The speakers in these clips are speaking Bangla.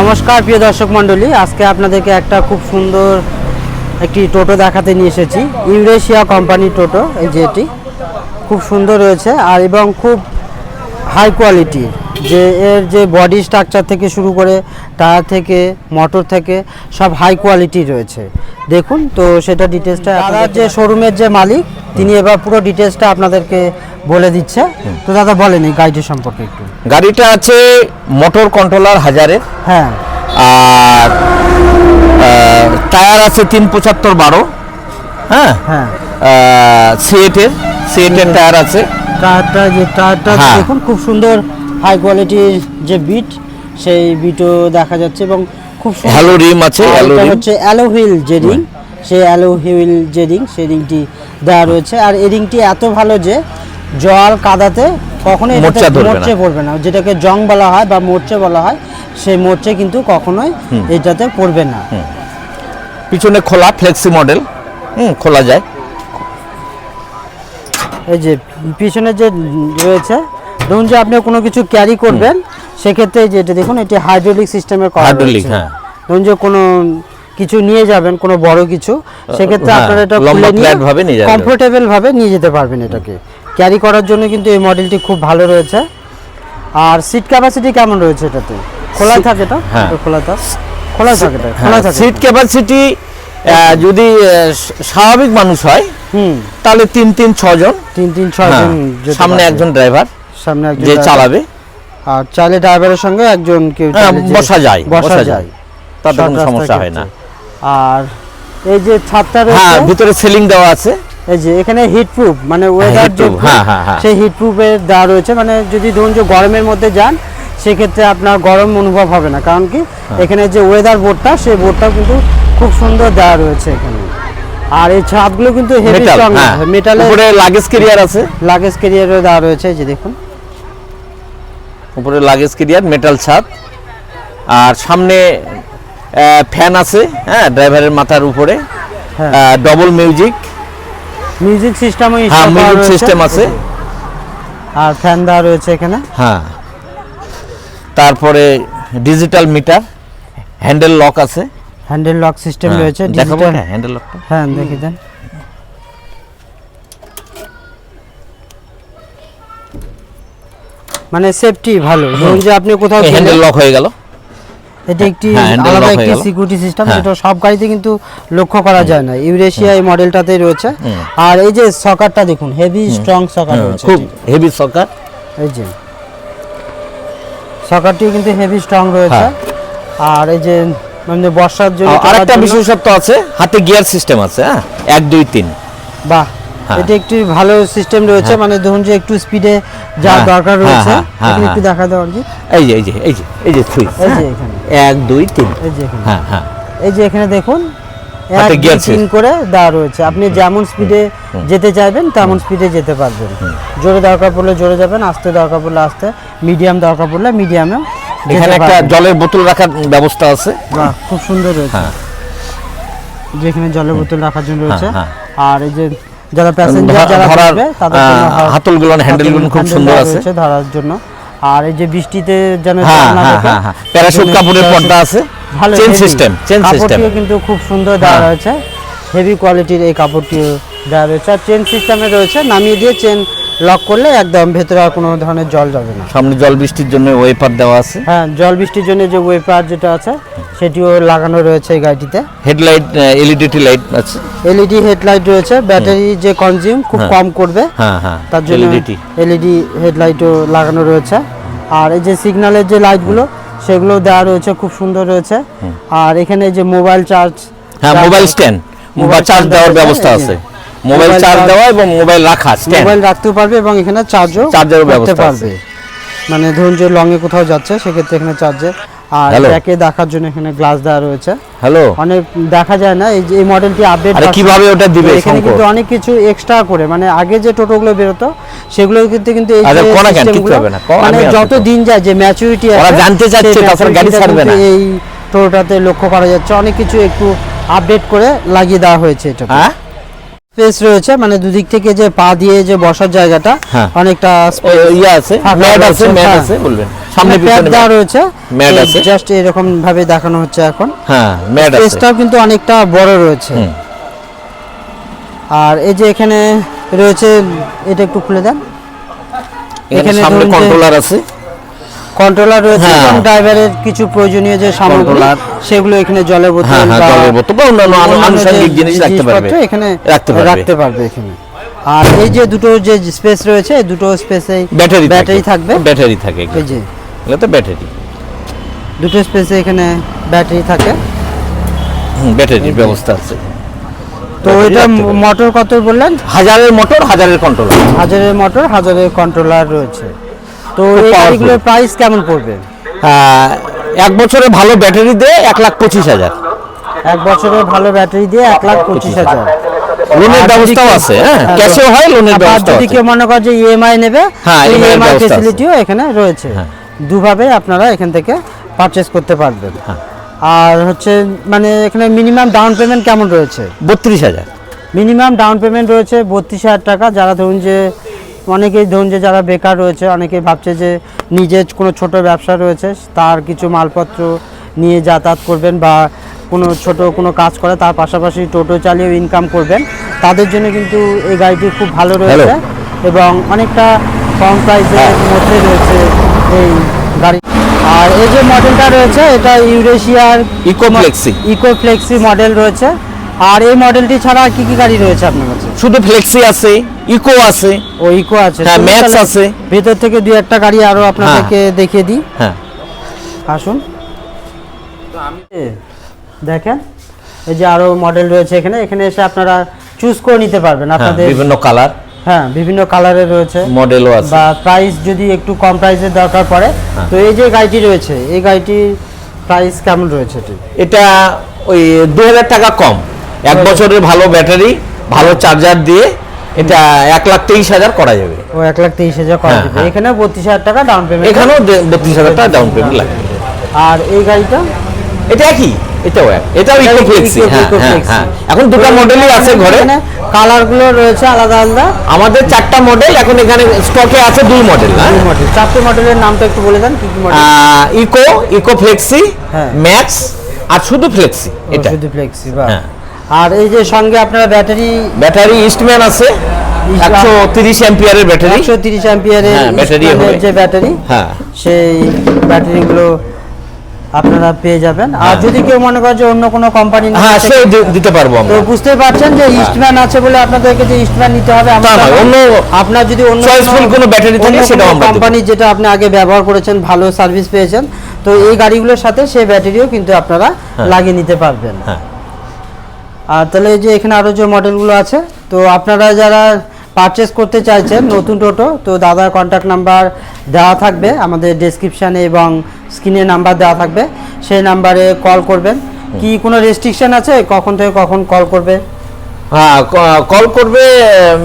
নমস্কার, প্রিয় দর্শক মণ্ডলী। আজকে আপনাদেরকে একটা খুব সুন্দর একটি টোটো দেখাতে নিয়ে এসেছি। ইউরেশিয়া কোম্পানির টোটো, এই যেটি খুব সুন্দর রয়েছে আর এবং খুব হাই কোয়ালিটি যে এর যে বডি স্ট্রাকচার থেকে শুরু করে টায়ার থেকে মোটর থেকে সব হাই কোয়ালিটি রয়েছে। দেখুন তো সেটা ডিটেলসটা দাদার যে শোরুমের যে মালিক তিনি এবার পুরো ডিটেলসটা আপনাদেরকে বলে দিচ্ছে। তো দাদা বলেন এই গাড়িটির সম্পর্কে একটু। গাড়িটা আছে মোটর কন্ট্রোলার হাজারের হ্যাঁ। আর টায়ার আছে তিন পঁচাত্তর বারো। হ্যাঁ? হ্যাঁ। সিএটের সিএটের টায়ার আছে। টায়ারটা যে টায়ারটা হ্যাঁ। দেখুন খুব সুন্দর হাই কোয়ালিটির যে বিট সেই বিটও দেখা যাচ্ছে এবং খুব হ্যালো রিম আছে রিম হচ্ছে অ্যালো হুইল যে রিং সেই অ্যালো হুইল যে রিং সেই রিংটি দেওয়া রয়েছে। আর এই রিংটি এত ভালো যে জল কাদাতে কখনোই মোর্চে পড়বে না। যেটাকে জং বলা হয় বা মোর্চে বলা হয় সেই মোর্চে কিন্তু কখনোই এটাতে পড়বে না। পিছনে খোলা ফ্লেক্সি মডেল। হুম খোলা যায়। এই যে পিছনে যে রয়েছে ধরুন যে আপনি কোনো কিছু ক্যারি করবেন সেক্ষেত্রে যে এটা দেখুন এটি হাইড্রোলিক সিস্টেমের করা Hydraulic, হ্যাঁ। ধরুন যে কোনো কিছু নিয়ে যাবেন কোনো বড় কিছু সেক্ষেত্রে হ্যাঁ, আপনারা এটা খুলে নিয়ে কমফোর্টেবল ভাবে নিয়ে যেতে পারবেন এটাকে। ক্যারি করার জন্য কিন্তু এই মডেলটি খুব ভালো রয়েছে। আর সিট ক্যাপাসিটি কেমন রয়েছে এটাতে? খোলা থাকে এটা হ্যাঁ। খোলা থাকে। খোলা থাকে খোলা থাকে সিট ক্যাপাসিটি যদি স্বাভাবিক মানুষ হয় হুম। তাহলে তিন তিন ছজন। তিন তিন ছয় হ্যাঁ, জন যেতে সামনে একজন ড্রাইভার সামনে একজন যে চালাবে? আর চাইলে ড্রাইভারের সঙ্গে একজন কেউ হ্যাঁ, যে- বসা যায়, বসা যায়। তাতে কোনো সমস্যা হয় না। আর এই যে ছাদটা হ্যাঁ ভিতরে সিলিং দেওয়া আছে। এই যে এখানে হিট প্রুফ মানে ওয়েদার হ্যাঁ, হ্যাঁ, হ্যাঁ। সেই হিট প্রুফের দেওয়া রয়েছে। মানে যদি ধরুন যে গরমের মধ্যে যান সেক্ষেত্রে আপনার গরম অনুভব হবে না। কারণ কি। এখানে যে ওয়েদার বোর্ডটা সেই বোর্ডটাও কিন্তু খুব সুন্দর দেওয়া রয়েছে এখানে। আর এই ছাদগুলো কিন্তু হেভি মেটালের উপরে লাগেজ ক্যারিয়ার আছে। লাগেজ ক্যারিয়ারও দেওয়া রয়েছে এই যে দেখুন। উপরে লাগেজ ক্যারিয়ার মেটাল ছাদ। আর সামনে ফ্যান আছে হ্যাঁ ড্রাইভারের মাথার উপরে। হ্যাঁ। ডবল মিউজিক মিউজিক সিস্টেমও হ্যাঁ মিউজিক সিস্টেম আছে। আর ফ্যান দেওয়া রয়েছে এখানে। হ্যাঁ। তারপরে ডিজিটাল মিটার হ্যান্ডেল লক আছে। হ্যান্ডেল লক সিস্টেম হ্যাঁ, রয়েছে দেখাবো হ্যান্ডেল লকটা হ্যাঁ দেখে দেন। মানে সেফটি ভালো। ধরুন যে আপনি কোথাও হ্যান্ডেল লক হয়ে গেল। এটা একটি হ্যাঁ, আলাদা একটি সিকিউরিটি সিস্টেম হ্যাঁ। যেটা সব গাড়িতে কিন্তু লক্ষ্য করা যায় না। ইউরেশিয়া এই মডেলটাতেই রয়েছে। আর এই যে সকারটা দেখুন হেভি স্ট্রং সকার রয়েছে খুব হেভি সকার এই যে। সকারটিও কিন্তু হেভি স্ট্রং রয়েছে। হ্যাঁ। আর এই যে মানে বর্ষার জন্য আরেকটা বিশেষত্ব আছে হাতে গিয়ার সিস্টেম আছে হ্যাঁ? এক দুই তিন। বাহ। এটা একটি ভালো সিস্টেম রয়েছে মানে ধরুন যে একটু স্পিডে যা হ্যাঁ, দরকার হ্যাঁ, রয়েছে হ্যাঁ, হ্যাঁ, এখানে একটু হ্যাঁ। দেখা দেওয়া উচিত এই যে এই যে এই যে এই যে সুইচ এই যে এখানে। এক দুই তিন। এই যে এখানে। হ্যাঁ হ্যাঁ। এই যে এখানে দেখুন এক দুই, তিন করে দেওয়া রয়েছে। আপনি যেমন স্পিডে যেতে চাইবেন তেমন স্পিডে যেতে পারবেন। জোরে দরকার পড়লে জোরে যাবেন আস্তে দরকার পড়লে আস্তে মিডিয়াম দরকার পড়লে মিডিয়ামে এখানে একটা জলের বোতল রাখার ব্যবস্থা আছে। খুব সুন্দর রয়েছে। হ্যাঁ। যেখানে জলের বোতল রাখার জন্য রয়েছে। হ্যাঁ। আর এই যে যারা প্যাসেঞ্জার যারা ধরার, হাতলগুলো, হ্যান্ডেলগুলো খুব সুন্দর আছে। ধরার জন্য। আর এই যে বৃষ্টিতে যেন না হ্যাঁ হ্যাঁ হ্যাঁ। প্যারাশুট কাপড়ের পর্দা আছে। ভালো চেন সিস্টেম চেন সিস্টেম কিন্তু খুব সুন্দর দেওয়া। রয়েছে। হেভি কোয়ালিটির এই কাপড়টিও দেওয়া রয়েছে। আর চেন সিস্টেমে রয়েছে নামিয়ে দিয়ে চেন লক করলে একদম ভেতরে আর কোনো ধরনের জল যাবে না। সামনে জল বৃষ্টির জন্য ওয়েপার দেওয়া আছে। হ্যাঁ জল বৃষ্টির জন্য যে ওয়েপার যেটা আছে সেটিও লাগানো রয়েছে এই গাড়িটিতে। হেডলাইট এলইডি টি লাইট আছে। এলইডি হেডলাইট রয়েছে ব্যাটারি যে কনজিউম খুব হ্যাঁ। কম করবে। হ্যাঁ হ্যাঁ তার জন্য এলইডি হেডলাইটও লাগানো রয়েছে। আর এই যে সিগন্যালের যে লাইটগুলো সেগুলো দেওয়া রয়েছে খুব সুন্দর রয়েছে। আর এখানে যে মোবাইল চার্জ হ্যাঁ mobile stand mobile mobile charge দেওয়ার ব্যবস্থা আছে। মোবাইল চার্জ দেওয়া এবং মোবাইল রাখা মোবাইল রাখতেও পারবে এবং এখানে চার্জও চার্জারও ব্যবস্থা পারবে। মানে ধরুন যে লং এ কোথাও যাচ্ছে সেক্ষেত্রে এখানে চার্জে আর ব্যাকে দেখার জন্য এখানে গ্লাস দেওয়া রয়েছে। হ্যালো অনেক দেখা যায় না এই যে এই মডেলটি আপডেট আরে কীভাবে ওটা দিবে এখানে কিন্তু অনেক কিছু এক্সট্রা করে। মানে আগে যে টোটোগুলো বেরোতো সেগুলো কিন্তু কিন্তু এই আরে কোনা? কেন? সিস্টেমগুলো হবে না। মানে যত দিন যায় যে ম্যাচুরিটি ওরা জানতে চাচ্ছে, তাছাড়া গাড়ি ছাড়বে না। এই টোটোটাতে লক্ষ্য করা যাচ্ছে। অনেক কিছু একটু আপডেট করে লাগিয়ে দেওয়া হয়েছে এটা হ্যাঁ? স্পেস রয়েছে মানে দুদিক থেকে যে পা দিয়ে যে বসার জায়গাটা হ্যাঁ। অনেকটা ইয়ে আছে। ম্যাট আছে ম্যাট হ্যাঁ। আছে বলবেন। সামনে সামনে পিছনে দেওয়া রয়েছে। ম্যাট আছে। জাস্ট এরকম ভাবে দেখানো হচ্ছে এখন। হ্যাঁ ম্যাট আছে। স্পেসটাও কিন্তু অনেকটা বড় রয়েছে। আর এই যে এখানে রয়েছে এটা একটু খুলে দেন। এখানে সামনে কন্ট্রোলার আছে। কন্ট্রোলার রয়েছে হ্যাঁ। এবং ড্রাইভারের কিছু প্রয়োজনীয় যে সামগ্রী সেগুলো এখানে জলের বোতল হ্যাঁ হ্যাঁ বা জলের বোতল বা অন্যান্য আনু- আনুষঙ্গিক জিনিস রাখতে পারবে। এখানে রাখতে পারবে। রাখতে পারবে এখানে। আর এই যে দুটো যে স্পেস রয়েছে এই দুটো স্পেসে ব্যাটারি ব্যাটারি থাকবে। ব্যাটারি থাকে এই যে। এগুলো তো ব্যাটারি দুটো স্পেসে এখানে ব্যাটারি থাকে। ব্যাটারির ব্যবস্থা আছে। তো এটা মোটর কত বললেন? হাজারের মোটর হাজারের কন্ট্রোলার হাজারের মোটর হাজারের কন্ট্রোলার রয়েছে। তো এই গাড়িগুলোর প্রাইস কেমন পড়বে? এক বছরে ভালো ব্যাটারি দিয়ে এক লাখ পঁচিশ হাজার। এক বছরে ভালো ব্যাটারি দিয়ে এক লাখ পঁচিশ হাজার। লোনের ব্যবস্থাও আছে হ্যাঁ? ক্যাশেও হয় লোনের ব্যবস্থা যদি কেউ মনে করে যে ইএমআই নেবে হ্যাঁ, ইএমআই ফেসিলিটিও এখানে রয়েছে। হ্যাঁ। দুভাবে আপনারা এখান থেকে পারচেস করতে পারবেন। হ্যাঁ। আর হচ্ছে মানে এখানে মিনিমাম ডাউন পেমেন্ট কেমন রয়েছে? বত্রিশ হাজার। মিনিমাম ডাউন পেমেন্ট রয়েছে বত্রিশ হাজার টাকা। যারা ধরুন যে অনেকেই ধরুন যে যারা বেকার রয়েছে অনেকেই ভাবছে যে নিজের কোনো ছোট ব্যবসা রয়েছে তার কিছু মালপত্র নিয়ে যাতায়াত করবেন বা কোনো ছোট কোনো কাজ করে তার পাশাপাশি টোটো চালিয়েও ইনকাম করবেন। তাদের জন্য কিন্তু এই গাড়িটি খুব ভালো রয়েছে এবং অনেকটা কম প্রাইসের মধ্যে রয়েছে এই গাড়ি। আর এই যে মডেলটা রয়েছে এটা ইউরেশিয়ার eco flexi eco flexi model রয়েছে। আর এই মডেলটি ছাড়া কি কি গাড়ি রয়েছে আপনার শুধু ফ্লেক্সি আছে ইকো আছে। ও ইকো আছে। হ্যাঁ, তাহলে আছে। ভেতর থেকে দুই একটা গাড়ি আরও আপনাদেরকে দেখিয়ে দিই। হ্যাঁ। আসুন। দেখেন এই যে আরও মডেল রয়েছে এখানে। এখানে এসে আপনারা চুজ করে নিতে পারবেন হ্যাঁ আপনাদের। বিভিন্ন কালার হ্যাঁ বিভিন্ন কালারের রয়েছে। মডেলও আছে। বা প্রাইস যদি একটু কম প্রাইসের দরকার পড়ে হ্যাঁ। তো এই যে গাড়িটি রয়েছে এই গাড়িটির প্রাইস কেমন রয়েছে এটা ওই দু হাজার টাকা কম। এক বছরের ভালো ব্যাটারি ভালো চার্জার দিয়ে এটা এক লাখ তেইশ হাজার করা যাবে। ও এক লাখ তেইশ হাজার করা হ্যাঁ, যাবে। এখানে বত্রিশ হাজার টাকা ডাউন পেমেন্ট এখানেও বত্রিশ হাজার টাকা ডাউন পেমেন্ট লাগবে। আর এই গাড়িটা? এটা কি এটাও এক। এটাও এটা ইকো হ্যাঁ হ্যাঁ হ্যাঁ। এখন দুটো মডেলই আছে ঘরে। কালারগুলো রয়েছে আলাদা আলাদা। আমাদের চারটা মডেল এখন এখানে স্টকে আছে দুই মডেল দুই মডেল চারটে মডেলের নামটা একটু বলে দেন কি কি মডেল ইকো ইকো ফ্লেক্সি হ্যাঁ। ম্যাক্স আর শুধু ফ্লেক্সি এটা শুধু ফ্লেক্সি বা হ্যাঁ। আর এই যে সঙ্গে আপনার ব্যাটারি ব্যাটারি ইস্টম্যান আছে Eastman- একশো তিরিশ অ্যাম্পিয়ারের ব্যাটারি একশো তিরিশ অ্যাম্পিয়ারের হ্যাঁ, ব্যাটারি হবে। যে ব্যাটারি হ্যাঁ সেই ব্যাটারিগুলো আপনারা পেয়ে যাবেন আর হ্যাঁ। যদি কেউ মনে করে যে অন্য কোনো কোম্পানি হ্যাঁ সে দিতে পারব তো বুঝতে পারছেন যে ইস্টম্যান আছে বলে আপনাদেরকে যে ইস্টম্যান নিতে হবে। অন্য আপনার যদি অন্য কোনো battery থাকে সেটাও আমরা কোম্পানি যেটা আপনি আগে ব্যবহার করেছেন ভালো সার্ভিস পেয়েছেন তো এই গাড়িগুলোর সাথে সেই ব্যাটারিও কিন্তু আপনারা লাগিয়ে নিতে পারবেন হ্যাঁ। আর তাহলে যে এখানে আরও যে মডেলগুলো আছে তো আপনারা যারা পারচেস করতে চাইছেন নতুন টোটো তো দাদার কন্ট্যাক্ট নাম্বার দেওয়া থাকবে আমাদের ডেসক্রিপশানে এবং স্ক্রিনে নাম্বার দেওয়া থাকবে সেই নাম্বারে কল করবেন। কি কোনো রেস্ট্রিকশন আছে? কখন থেকে কখন কল করবে? হ্যাঁ কল করবে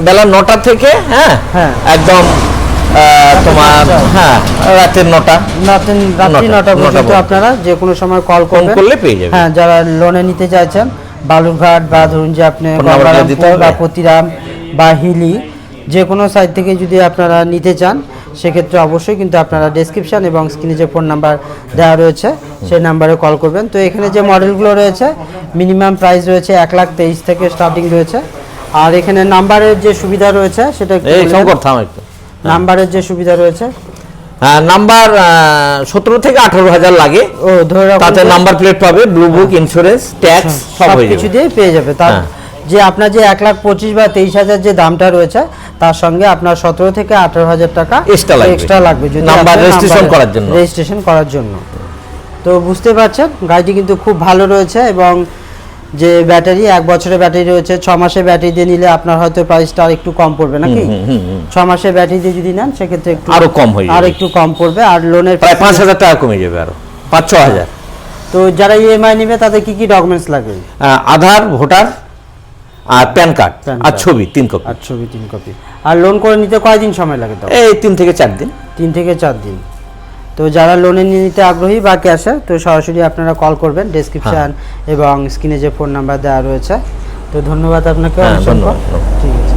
বেলা নটা থেকে হ্যাঁ? হ্যাঁ। একদম তোমার হ্যাঁ রাতের নটা। রাতের রাত্রি নটা, পর্যন্ত। আপনারা যে কোনো সময় কল করলে পেয়ে যাবে হ্যাঁ যারা লোনে নিতে চাইছেন বালুরঘাট বা ধরুন যে আপনি? বা প্রতিরাম বা হিলি যে কোনো সাইট থেকে যদি আপনারা নিতে চান সেক্ষেত্রে অবশ্যই কিন্তু আপনারা ডেসক্রিপশন এবং স্ক্রিনে যে ফোন নাম্বার দেওয়া রয়েছে সেই নাম্বারে কল করবেন। তো এখানে যে মডেলগুলো রয়েছে মিনিমাম প্রাইস রয়েছে এক লাখ তেইশ থেকে স্টার্টিং রয়েছে। আর এখানে নাম্বারের যে সুবিধা রয়েছে সেটা নাম্বারের যে সুবিধা রয়েছে হ্যাঁ নাম্বার সতেরো থেকে আঠারো হাজার লাগে ও ধরে রাখুন তাতে নাম্বার প্লেট পাবে ব্লু বুক ইন্স্যুরেন্স ট্যাক্স সব কিছু দিয়ে পেয়ে যাবে তার হ্যাঁ। যে আপনার যে এক লাখ পঁচিশ বা তেইশ হাজার যে দামটা রয়েছে তার সঙ্গে আপনার সতেরো থেকে আঠারো হাজার টাকা লাগবে। এক্সট্রা লাগবে যদি নাম্বার নাম্বার- করার জন্য। রেজিস্ট্রেশন করার জন্য তো বুঝতে পারছেন গাড়িটি কিন্তু খুব ভালো রয়েছে এবং যে ব্যাটারি এক বছরের ব্যাটারি রয়েছে ছ মাসের ব্যাটারি দিয়ে নিলে আপনার হয়তো প্রাইসটা আর একটু কম পড়বে নাকি। ছ মাসের ব্যাটারি দিয়ে যদি নেন সেক্ষেত্রে একটু আরও কম হয়ে আর একটু কম পড়বে আর লোনের প্রায় পাঁচ হাজার টাকা কমে যাবে আরও পাঁচ ছ হাজার। তো যারা ইএমআই নেবে তাদের কি কি ডকুমেন্টস লাগবে? আধার ভোটার আর প্যান কার্ড আর ছবি তিন কপি আর ছবি তিন কপি আর লোন করে নিতে কয়দিন সময় লাগে তো? এই তিন থেকে চার দিন। তিন থেকে চার দিন। তো যারা লোনে নিয়ে নিতে আগ্রহী বা ক্যাশে তো সরাসরি আপনারা কল করবেন ডেসক্রিপশান এবং স্ক্রিনে যে ফোন নাম্বার দেওয়া রয়েছে। তো ধন্যবাদ আপনাকে হ্যাঁ। ঠিক আছে।